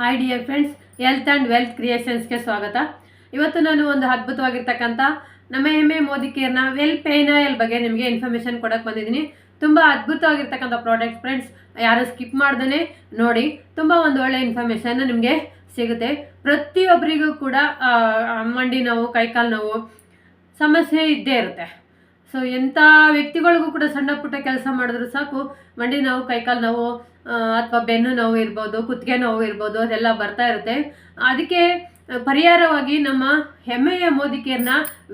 Hi dear friends health and wealth ಕ್ರಿಯೇಷನ್ಸ್ಗೆ ಸ್ವಾಗತ. ಇವತ್ತು ನಾನು ಒಂದು ಅದ್ಭುತವಾಗಿರ್ತಕ್ಕಂಥ ನಮ್ಮ ಹೆಮ್ಮೆ ಮೋದಿ ಕೇರ್ನ ವೆಲ್ ಪೇನಾಯಲ್ ಬಗ್ಗೆ ನಿಮಗೆ ಇನ್ಫಾರ್ಮೇಷನ್ ಕೊಡಕ್ಕೆ ಬಂದಿದ್ದೀನಿ. ತುಂಬ ಅದ್ಭುತವಾಗಿರ್ತಕ್ಕಂಥ ಪ್ರಾಡಕ್ಟ್ ಫ್ರೆಂಡ್ಸ್ ಯಾರು ಸ್ಕಿಪ್ ಮಾಡ್ದೇ ನೋಡಿ, ತುಂಬ ಒಂದು ಒಳ್ಳೆ ಇನ್ಫಾರ್ಮೇಷನ್ ನಿಮಗೆ ಸಿಗುತ್ತೆ. ಪ್ರತಿಯೊಬ್ಬರಿಗೂ ಕೂಡ ಮಂಡಿ ನೋವು ಕೈಕಾಲು ನೋವು ಸಮಸ್ಯೆ ಇದ್ದೇ ಇರುತ್ತೆ. ಸೊ ಎಂಥ ವ್ಯಕ್ತಿಗಳಿಗೂ ಕೂಡ ಸಣ್ಣ ಪುಟ್ಟ ಕೆಲಸ ಮಾಡಿದ್ರು ಸಾಕು. ಮಂಡಿ ನೋವು, ಕೈಕಾಲು ನೋವು ಅಥವಾ ಬೆನ್ನು ನೋವು ಇರ್ಬೋದು, ಕುತ್ತಿಗೆ ನೋವು ಇರ್ಬೋದು, ಅದೆಲ್ಲ ಬರ್ತಾ ಇರುತ್ತೆ. ಅದಕ್ಕೆ ಪರಿಹಾರವಾಗಿ ನಮ್ಮ ಹೆಮ್ಮೆಯ ಮೋದಿ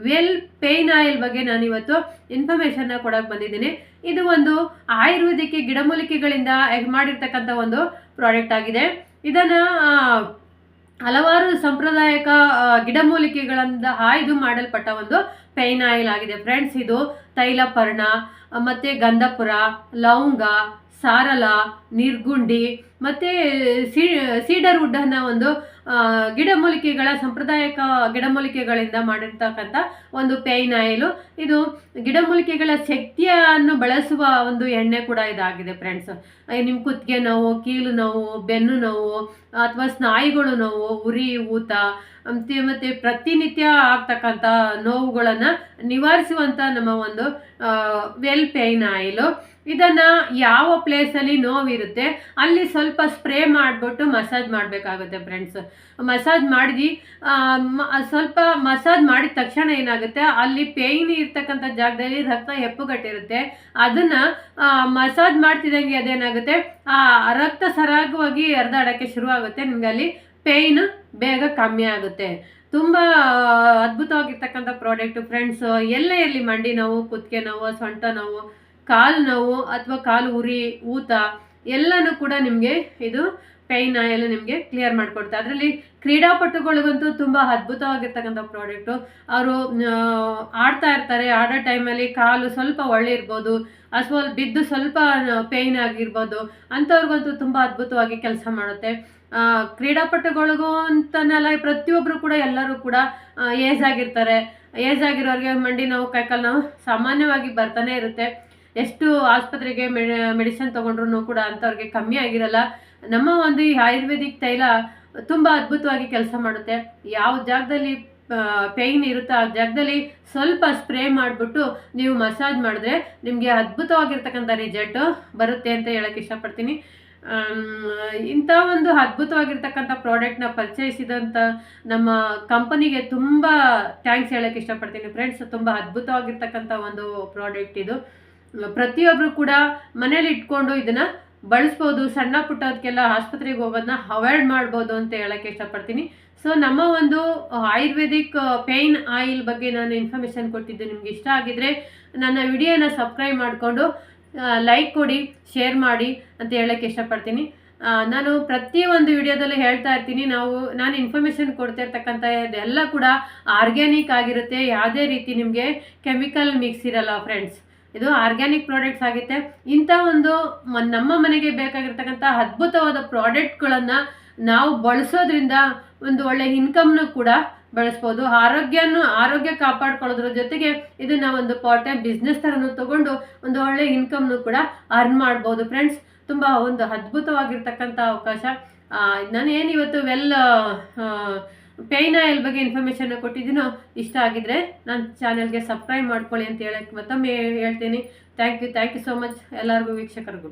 ವೆಲ್ ಪೇಯ್ನ್ ಆಯಿಲ್ ಬಗ್ಗೆ ನಾನು ಇವತ್ತು ಇನ್ಫಾರ್ಮೇಷನ್ನ ಕೊಡೋಕೆ ಬಂದಿದ್ದೀನಿ. ಇದು ಒಂದು ಆಯುರ್ವೇದಿಕ್ ಗಿಡಮೂಲಿಕೆಗಳಿಂದ ಮಾಡಿರ್ತಕ್ಕಂಥ ಒಂದು ಪ್ರಾಡಕ್ಟ್ ಆಗಿದೆ. ಇದನ್ನು ಹಲವಾರು ಸಾಂಪ್ರದಾಯಿಕ ಗಿಡಮೂಲಿಕೆಗಳಿಂದ ಆಯ್ದು ಮಾಡಲ್ಪಟ್ಟ ಒಂದು ಪೈನ್ ಆಯಿಲ್ ಆಗಿದೆ ಫ್ರೆಂಡ್ಸ್ ಇದು ತೈಲಪರ್ಣ ಮತ್ತು ಗಂಧಪುರ ಲವಂಗ ಸಾರಲ, ನಿರ್ಗುಂಡಿ ಮತ್ತೆ ಸೀಡರ್ ವುಡ್ ಅನ್ನೋ ಒಂದು ಗಿಡಮೂಲಿಕೆಗಳ ಸಾಂಪ್ರದಾಯಿಕ ಗಿಡಮೂಲಿಕೆಗಳಿಂದ ಮಾಡಿರ್ತಕ್ಕಂಥ ಒಂದು ಪೇಯ್ನ್ ಆಯಿಲು ಇದು ಗಿಡಮೂಲಿಕೆಗಳ ಶಕ್ತಿಯನ್ನು ಬಳಸುವ ಒಂದು ಎಣ್ಣೆ ಕೂಡ ಇದಾಗಿದೆ ಫ್ರೆಂಡ್ಸ್. ನಿಮ್ಮ ಕುತ್ತಿಗೆ ನೋವು, ಕೀಲು ನೋವು, ಬೆನ್ನು ನೋವು, ಅಥವಾ ಸ್ನಾಯುಗಳು ನೋವು, ಉರಿ, ಊತ, ಮತ್ತು, ಮತ್ತೆ ಪ್ರತಿನಿತ್ಯ ಆಗ್ತಕ್ಕಂಥ ನೋವುಗಳನ್ನು ನಿವಾರಿಸುವಂಥ ನಮ್ಮ ಒಂದು ವೆಲ್ ಪೇನ್ ಆಯಿಲು ಇದನ್ನು ಯಾವ ಪ್ಲೇಸಲ್ಲಿ ನೋವಿರುತ್ತೆ, ಅಲ್ಲಿ ಸ್ವಲ್ಪ ಸ್ಪ್ರೇ ಮಾಡಿಬಿಟ್ಟು ಮಸಾಜ್ ಮಾಡಬೇಕಾಗುತ್ತೆ ಫ್ರೆಂಡ್ಸ್ ಮಸಾಜ್ ಮಾಡಿದ್ವಿ ಸ್ವಲ್ಪ ಮಸಾಜ್ ಮಾಡಿದ ತಕ್ಷಣ ಏನಾಗುತ್ತೆ, ಅಲ್ಲಿ ಪೇಯ್ನ್ ಇರ್ತಕ್ಕಂಥ ಜಾಗದಲ್ಲಿ ರಕ್ತ ಹೆಪ್ಪುಗಟ್ಟಿರುತ್ತೆ ಅದನ್ನು ಮಸಾಜ್ ಮಾಡ್ತಿದ್ದಂಗೆ ಅದೇನಾಗುತ್ತೆ, ಆ, ರಕ್ತ ಸರಾಗವಾಗಿ ಹರಿದಾಡೋಕ್ಕೆ ಶುರುವಾಗುತ್ತೆ. ನಿಮಗೆ ಅಲ್ಲಿ ಪೇಯ್ನ್ ಬೇಗ ಕಮ್ಮಿ ಆಗುತ್ತೆ. ತುಂಬ, ಅದ್ಭುತವಾಗಿರ್ತಕ್ಕಂಥ ಪ್ರಾಡಕ್ಟು ಫ್ರೆಂಡ್ಸ್ ಎಲ್ಲೇ ಇರಲಿ ಮಂಡಿ ನೋವು, ಕುತ್ತಿಗೆ ನೋವು, ಸೊಂಟ ನೋವು ಕಾಲು ನೋವು ಅಥವಾ ಕಾಲು ಉರಿ, ಊತ ಎಲ್ಲನೂ ಕೂಡ ನಿಮಗೆ ಇದು ಪೈನ್ ಎಲ್ಲ ನಿಮಗೆ ಕ್ಲಿಯರ್ ಮಾಡಿಕೊಡ್ತಾರೆ ಅದರಲ್ಲಿ ಕ್ರೀಡಾಪಟುಗಳಿಗಂತೂ ತುಂಬ ಅದ್ಭುತವಾಗಿರ್ತಕ್ಕಂಥ ಪ್ರಾಡಕ್ಟು ಅವರು ಆಡ್ತಾ ಇರ್ತಾರೆ, ಆಡೋ ಟೈಮಲ್ಲಿ ಕಾಲು ಸ್ವಲ್ಪ ಒಳ್ಳೆ ಇರ್ಬೋದು, ಅಥವಾ ಬಿದ್ದು ಸ್ವಲ್ಪ ಪೇಯ್ನ್ ಆಗಿರ್ಬೋದು, ಅಂಥವ್ರಿಗಂತೂ ತುಂಬ ಅದ್ಭುತವಾಗಿ ಕೆಲಸ ಮಾಡುತ್ತೆ. ಕ್ರೀಡಾಪಟುಗಳಿಗೂ ಅಂತನಲ್ಲ ಪ್ರತಿಯೊಬ್ಬರು ಕೂಡ ಎಲ್ಲರೂ ಕೂಡ ಏಜ್ ಆಗಿರ್ತಾರೆ. ಏಜ್ ಆಗಿರೋರಿಗೆ ಮಂಡಿ ನೋವು, ಕೈಕಾಲು ನೋವು ಸಾಮಾನ್ಯವಾಗಿ ಬರ್ತಾನೆ ಇರುತ್ತೆ. ಎಷ್ಟು ಆಸ್ಪತ್ರೆಗೆ ಮೆಡಿಸಿನ್ ತೊಗೊಂಡ್ರು ಕೂಡ ಅಂಥವ್ರಿಗೆ ಕಮ್ಮಿ ಆಗಿರಲ್ಲ. ನಮ್ಮ ಒಂದು ಈ ಆಯುರ್ವೇದಿಕ್ ತೈಲ ತುಂಬ ಅದ್ಭುತವಾಗಿ ಕೆಲಸ ಮಾಡುತ್ತೆ. ಯಾವ ಜಾಗದಲ್ಲಿ ಪೇಯ್ನ್ ಇರುತ್ತೋ ಆ ಜಾಗದಲ್ಲಿ ಸ್ವಲ್ಪ ಸ್ಪ್ರೇ ಮಾಡಿಬಿಟ್ಟು ನೀವು ಮಸಾಜ್ ಮಾಡಿದ್ರೆ ನಿಮಗೆ ಅದ್ಭುತವಾಗಿರ್ತಕ್ಕಂಥ ರಿಸಲ್ಟು ಬರುತ್ತೆ ಅಂತ ಹೇಳಕ್ಕೆ ಇಷ್ಟಪಡ್ತೀನಿ. ಇಂಥ ಒಂದು ಅದ್ಭುತವಾಗಿರ್ತಕ್ಕಂಥ ಪ್ರಾಡಕ್ಟ್ನ ಪರಿಚಯಿಸಿದಂಥ ನಮ್ಮ ಕಂಪನಿಗೆ ತುಂಬ ಥ್ಯಾಂಕ್ಸ್ ಹೇಳೋಕ್ಕೆ ಇಷ್ಟಪಡ್ತೀನಿ. ಫ್ರೆಂಡ್ಸ್ ತುಂಬ ಅದ್ಭುತವಾಗಿರ್ತಕ್ಕಂಥ ಒಂದು ಪ್ರಾಡಕ್ಟ್ ಇದು. ಪ್ರತಿಯೊಬ್ಬರು ಕೂಡ ಮನೇಲಿ ಇಟ್ಕೊಂಡು ಇದನ್ನು ಬಳಸ್ಬೋದು. ಸಣ್ಣ ಪುಟ್ಟದಕ್ಕೆಲ್ಲ ಆಸ್ಪತ್ರೆಗೆ ಹೋಗೋದನ್ನ ಅವಾಯ್ಡ್ ಮಾಡ್ಬೋದು ಅಂತ ಹೇಳಕ್ಕೆ ಇಷ್ಟಪಡ್ತೀನಿ. ಸೊ ನಮ್ಮ ಒಂದು ಆಯುರ್ವೇದಿಕ್ ಪೇಯ್ನ್ ಆಯಿಲ್ ಬಗ್ಗೆ ನಾನು ಇನ್ಫಾರ್ಮೇಷನ್ ಕೊಟ್ಟಿದ್ದು ನಿಮ್ಗೆ ಇಷ್ಟ ಆಗಿದ್ರೆ ನನ್ನ ವಿಡಿಯೋನ ಸಬ್ಸ್ಕ್ರೈಬ್ ಮಾಡಿಕೊಂಡು ಲೈಕ್ ಕೊಡಿ ಶೇರ್ ಮಾಡಿ ಅಂತ ಹೇಳಕ್ಕೆ ಇಷ್ಟಪಡ್ತೀನಿ. ನಾನು ಪ್ರತಿಯೊಂದು ವಿಡಿಯೋದಲ್ಲೂ ಹೇಳ್ತಾ ಇರ್ತೀನಿ. ನಾವು, ನಾನು ಇನ್ಫಾರ್ಮೇಷನ್ ಕೊಡ್ತಾ ಇರ್ತಕ್ಕಂಥ ಇದೆಲ್ಲ ಕೂಡ ಆರ್ಗ್ಯಾನಿಕ್ ಆಗಿರುತ್ತೆ. ಯಾವುದೇ ರೀತಿ ನಿಮಗೆ ಕೆಮಿಕಲ್ ಮಿಕ್ಸ್ ಇರಲ್ಲ ಫ್ರೆಂಡ್ಸ್ ಇದು ಆರ್ಗ್ಯಾನಿಕ್ ಪ್ರಾಡಕ್ಟ್ಸ್ ಆಗುತ್ತೆ ಇಂಥ ಒಂದು ನಮ್ಮ ಮನೆಗೆ ಬೇಕಾಗಿರ್ತಕ್ಕಂಥ ಅದ್ಭುತವಾದ ಪ್ರಾಡಕ್ಟ್ಗಳನ್ನು ನಾವು ಬಳಸೋದ್ರಿಂದ ಒಂದು ಒಳ್ಳೆ ಇನ್ಕಮ್ನು ಕೂಡ ಬಳಸ್ಬೋದು. ಆರೋಗ್ಯನೂ, ಆರೋಗ್ಯ ಕಾಪಾಡ್ಕೊಳ್ಳೋದ್ರ ಜೊತೆಗೆ ಇದನ್ನ ಒಂದು ಪಾರ್ಟ್ ಟೈಮ್ ಬಿಸ್ನೆಸ್ ಥರನೂ ತಗೊಂಡು ಒಂದು ಒಳ್ಳೆ ಇನ್ಕಮ್ನು ಕೂಡ ಅರ್ನ್ ಮಾಡ್ಬೋದು. ಫ್ರೆಂಡ್ಸ್ ತುಂಬ ಒಂದು ಅದ್ಭುತವಾಗಿರ್ತಕ್ಕಂಥ ಅವಕಾಶ. ನಾನು ಏನು ಇವತ್ತು ವೆಲ್ ಪೇಯ್ನ್ ಆಯಿಲ್ ಬಗ್ಗೆ ಇನ್ಫಾರ್ಮೇಷನ್ ಕೊಟ್ಟಿದ್ದೀನೋ, ಇಷ್ಟ ಆಗಿದ್ರೆ ನನ್ನ ಚಾನೆಲ್ಗೆ ಸಬ್ಸ್ಕ್ರೈಬ್ ಮಾಡ್ಕೊಳ್ಳಿ ಅಂತ ಹೇಳಕ್ಕೆ ಮತ್ತೊಮ್ಮೆ ಹೇಳ್ತೀನಿ. Thank you thank you so much ಎಲ್ಲರಿಗೂ ವೀಕ್ಷಕರಿಗೂ